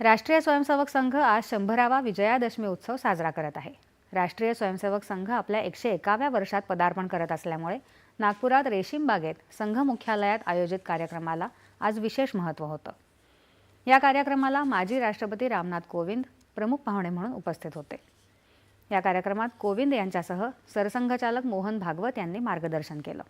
राष्ट्रीय स्वयंसेवक संघ आज शंभरावा विजयादशमी उत्सव साजरा करत आहे. राष्ट्रीय स्वयंसेवक संघ आपल्या एकशे एकाव्या वर्षात पदार्पण करत असल्यामुळे नागपुरात रेशीम बागेत संघ मुख्यालयात आयोजित कार्यक्रमाला आज विशेष महत्त्व होतं. या कार्यक्रमाला माजी राष्ट्रपती रामनाथ कोविंद प्रमुख पाहुणे म्हणून उपस्थित होते. या कार्यक्रमात कोविंद यांच्यासह सरसंघचालक मोहन भागवत यांनी मार्गदर्शन केलं.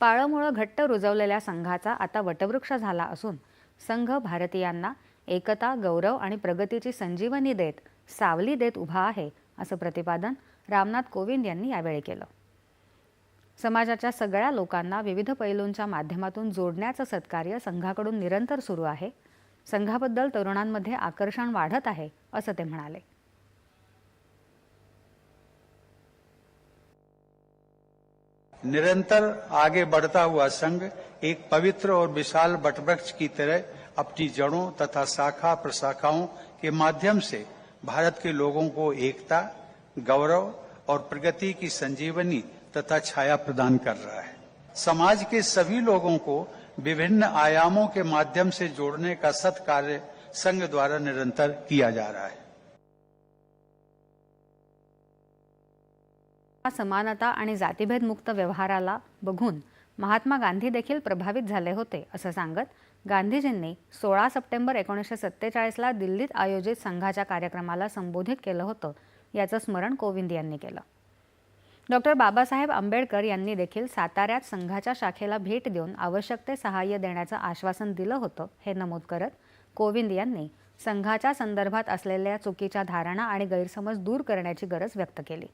पाळंमुळं घट्ट रुजवलेल्या संघाचा आता वटवृक्ष झाला असून संघ भारतीयांना एकता गौरव आणि प्रगतीची संजीवनी देत सावली देत उभा आहे असं प्रतिपादन रामनाथ कोविंद यांनी यावेळी केलं. समाजाच्या सगळ्या लोकांना विविध पैलूंच्या माध्यमातून जोडण्याचं सत्कार्य संघाकडून निरंतर सुरू आहे. संघाबद्दल तरुणांमध्ये आकर्षण वाढत आहे असं ते म्हणाले. निरंतर आगे बढ़ता हुआ संघ एक पवित्र और विशाल वटवृक्ष की तरह अपनी जड़ों तथा शाखा प्रशाखाओं के माध्यम से भारत के लोगों को एकता, गौरव और प्रगति की संजीवनी तथा छाया प्रदान कर रहा है। समाज के सभी लोगों को विभिन्न आयामों के माध्यम से जोड़ने का सत्कार्य संघ द्वारा निरंतर किया जा रहा है। समानता आणि जातीभेद मुक्त व्यवहाराला बघून महात्मा गांधी देखील प्रभावित झाले होते असं सांगत गांधीजींनी सोळा सप्टेंबर एकोणीसशे सत्तेचाळीसला दिल्लीत आयोजित संघाच्या कार्यक्रमाला संबोधित केलं होतं. याचं स्मरण कोविंद यांनी केलं. डॉक्टर बाबासाहेब आंबेडकर यांनी देखील साताऱ्यात संघाच्या शाखेला भेट देऊन आवश्यक ते सहाय्य देण्याचं आश्वासन दिलं होतं हे नमूद करत कोविंद यांनी संघाच्या संदर्भात असलेल्या चुकीच्या धारणा आणि गैरसमज दूर करण्याची गरज व्यक्त केली.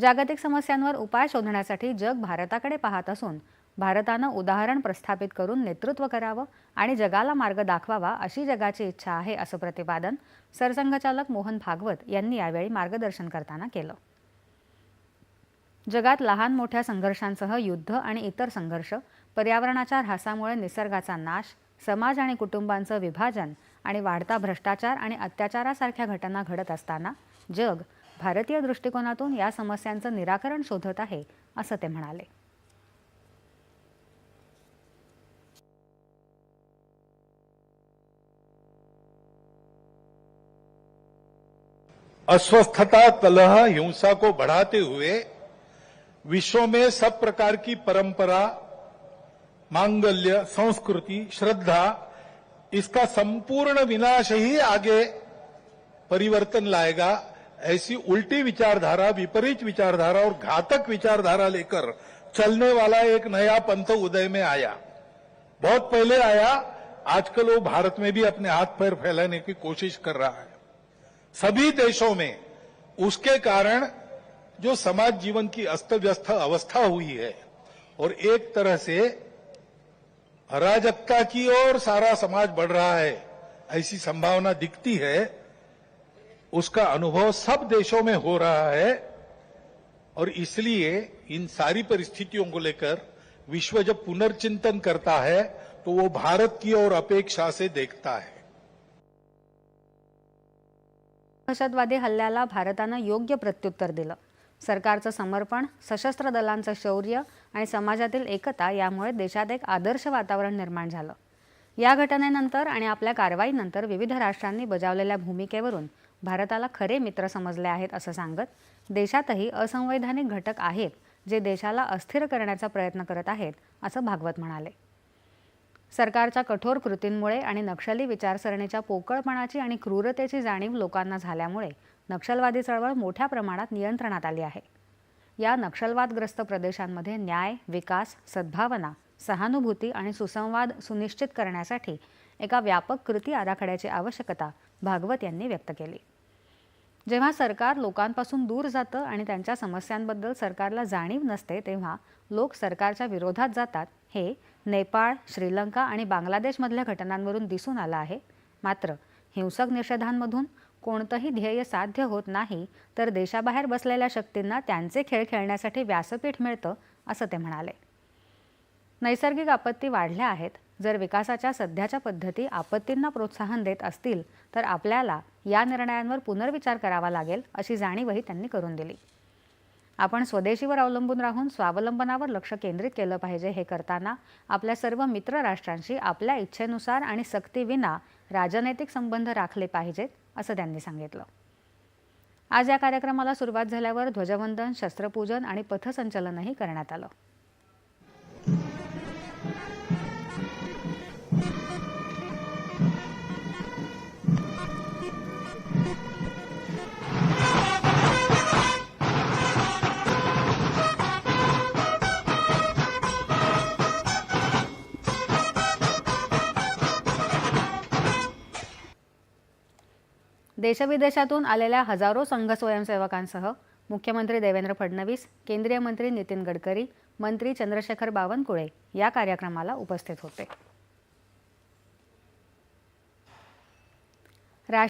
जागतिक समस्यांवर उपाय शोधण्यासाठी जग भारताकडे पाहत असून भारतानं उदाहरण प्रस्थापित करून नेतृत्व करावं आणि जगाला मार्ग दाखवावा अशी जगाची इच्छा आहे असं प्रतिपादन सरसंघचालक मोहन भागवत यांनी यावेळी मार्गदर्शन करताना केलं. जगात लहान मोठ्या संघर्षांसह युद्ध आणि इतर संघर्ष पर्यावरणाच्या ऱ्हासामुळे निसर्गाचा नाश समाज आणि कुटुंबांचं विभाजन आणि वाढता भ्रष्टाचार आणि अत्याचारासारख्या घटना घडत असताना जग भारतीय दृष्टिकोनातून या समस्यांचं निराकरण शोधत आहे, असं ते म्हणाले. अस्वस्थता, कलह, हिंसा को बढ़ाते हुए विश्व में सब प्रकार की परंपरा, मांगल्य, संस्कृति, श्रद्धा, इसका संपूर्ण विनाश ही आगे परिवर्तन लाएगा। ऐसी उल्टी विचारधारा, विपरीत विचारधारा और घातक विचारधारा लेकर चलने वाला एक नया पंथ उदय में आया। बहुत पहले आया, आजकल वो भारत में भी अपने हाथ पैर फैलाने की कोशिश कर रहा है। सभी देशों में उसके कारण जो समाज जीवन की अस्त व्यस्त अवस्था हुई है और एक तरह से अराजकता की ओर सारा समाज बढ़ रहा है, ऐसी संभावना दिखती है उसका अनुभव सब देशों में हो रहा है और इसलिए इन सारी परिस्थितियों को लेकर विश्व जब पुनर्चिंतन करता है तो वो भारत की ओर अपेक्षा से देखता है। दहशतवादी हल्ल्याला भारतानं योग्य प्रत्युत्तर दिलं. सरकारचं समर्पण सशस्त्र दलांचं शौर्य आणि समाजातील एकता यामुळे देशात एक आदर्श वातावरण निर्माण झालं. या घटनेनंतर आणि आपल्या कारवाईनंतर विविध राष्ट्रांनी बजावलेल्या भूमिकेवरून भारताला खरे मित्र समजले आहेत असं सांगत देशातही असंवैधानिक घटक आहेत जे देशाला अस्थिर करण्याचा प्रयत्न करत आहेत असं भागवत म्हणाले. सरकारच्या कठोर कृतींमुळे आणि नक्षली विचारसरणीच्या पोकळपणाची आणि क्रूरतेची जाणीव लोकांना झाल्यामुळे नक्षलवादी चळवळ मोठ्या प्रमाणात नियंत्रणात आली आहे. या नक्षलवादग्रस्त प्रदेशांमध्ये न्याय विकास सद्भावना सहानुभूती आणि सुसंवाद सुनिश्चित करण्यासाठी एका व्यापक कृती आराखड्याची आवश्यकता भागवत यांनी व्यक्त केली. जेव्हा सरकार लोकांपासून दूर जातं आणि त्यांच्या समस्यांबद्दल सरकारला जाणीव नसते तेव्हा लोक सरकारच्या विरोधात जातात. हे नेपाळ श्रीलंका आणि बांगलादेशमधल्या घटनांवरून दिसून आलं आहे. मात्र हिंसक निषेधांमधून कोणतंही ध्येय साध्य होत नाही तर देशाबाहेर बसलेल्या शक्तींना त्यांचे खेळ खेळण्यासाठी व्यासपीठ मिळतं असं ते म्हणाले. नैसर्गिक आपत्ती वाढल्या आहेत. जर विकासाच्या सध्याच्या पद्धती आपत्तींना प्रोत्साहन देत असतील तर आपल्याला या निर्णयांवर पुनर्विचार करावा लागेल अशी जाणीवही त्यांनी करून दिली. आपण स्वदेशीवर अवलंबून राहून स्वावलंबनावर लक्ष केंद्रित केलं पाहिजे हे करताना आपल्या सर्व मित्र राष्ट्रांशी आपल्या इच्छेनुसार आणि सक्तीविना राजनैतिक संबंध राखले पाहिजेत असं त्यांनी सांगितलं. आज या कार्यक्रमाला सुरुवात झाल्यावर ध्वजवंदन शस्त्रपूजन आणि पथसंचलनही करण्यात आलं. देशविदेशातून आलेल्या हजारो संघ स्वयंसेवकांसह मुख्यमंत्री देवेंद्र फडणवीस केंद्रीय मंत्री नितीन गडकरी मंत्री चंद्रशेखर बावनकुळे या कार्यक्रमाला उपस्थित होते.